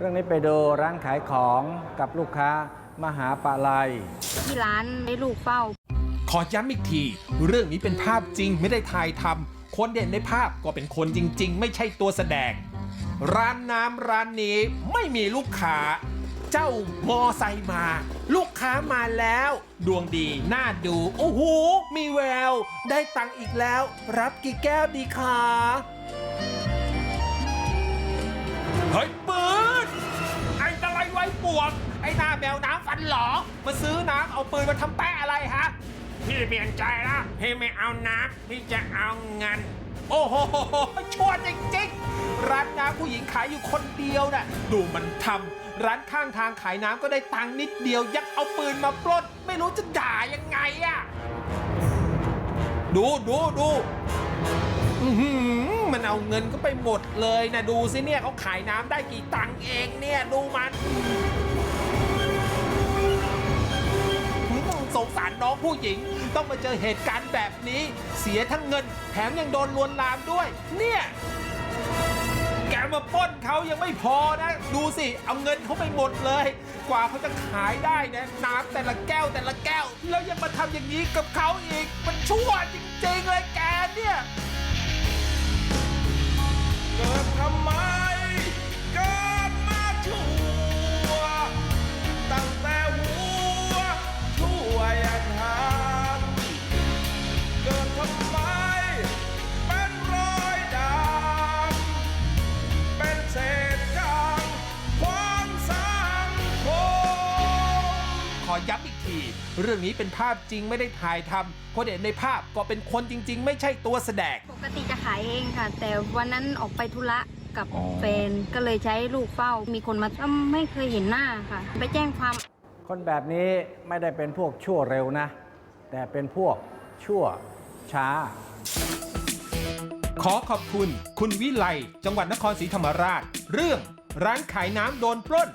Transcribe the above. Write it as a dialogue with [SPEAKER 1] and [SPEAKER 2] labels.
[SPEAKER 1] เรื่องนี้ไปดูร้านขายของกับลูกค้ามหาปาลัย
[SPEAKER 2] ที่ร้านให้ลูกเฝ้า
[SPEAKER 3] ขอย้ำอีกที เรื่องนี้เป็นภาพจริงไม่ได้ถ่ายทำคนเด่นในภาพก็เป็นคนจริง ๆ ไม่ใช่ตัวแสดง ร้านน้ำร้านนี้ไม่มีลูกค้า เจ้ามอไซค์มา ลูกค้ามาแล้ว ดวงดีน่าดูโอ้โหมีแวว ได้ตังค์อีกแล้ว รับกี่แก้วดีคะเฮ้ย มาซื้อน้ำเอาปืนมาทำแปะอะไรฮะ พี่เปลี่ยนใจแล้วพี่ไม่เอาน้ำพี่จะเอาเงิน โอ้โหชั่วจริงๆร้านน้ำผู้หญิงขายอยู่คนเดียวน่ะดูมันทำร้านข้างทางขายน้ำก็ได้ตังค์นิดเดียว ยังเอาปืนมาปล้นไม่รู้จะด่ายังไงอะดูดูดูมันเอาเงินก็ไปหมดเลยนะดูสิเนี่ยเขาขายน้ำได้กี่ตังค์เองเนี่ยดูมัน งสารน้องผู้หญิง ต้องมาเจอเหตุการณ์แบบนี้ เสียทั้งเงิน แถมยังโดนลวนลามด้วย เนี่ยแกมาป้นเขายังไม่พอนะ ดูสิ เอาเงินเขาไปหมดเลย กว่าเขาจะขายได้นะน้ำแต่ละแก้วแต่ละแก้ว แล้วยังมาทำอย่างนี้กับเขาอีก มันชั่วจริงๆเลยแกเนี่ย อย้ำอีกที เรื่องนี้เป็นภาพจริงไม่ได้ถ่ายทำคนเห็นในภาพก็เป็นคนจริง ๆ ไม่ใช่ตัวแสดง
[SPEAKER 2] ปกติจะขายเองค่ะ แต่วันนั้นออกไปธุระกับ
[SPEAKER 1] อ๋อ
[SPEAKER 2] แฟนก็เลยใช้ลูกเฝ้า มีคนมาทำไม่เคยเห็นหน้าค่ะ ไปแจ้งความ
[SPEAKER 1] คนแบบนี้ไม่ได้เป็นพวกชั่วเร็วนะ แต่เป็นพวกชั่วช้า
[SPEAKER 3] ขอขอบคุณ คุณวิไลจังหวัดนครศรีธรรมราช เรื่องร้านขายน้ำโดนปล้น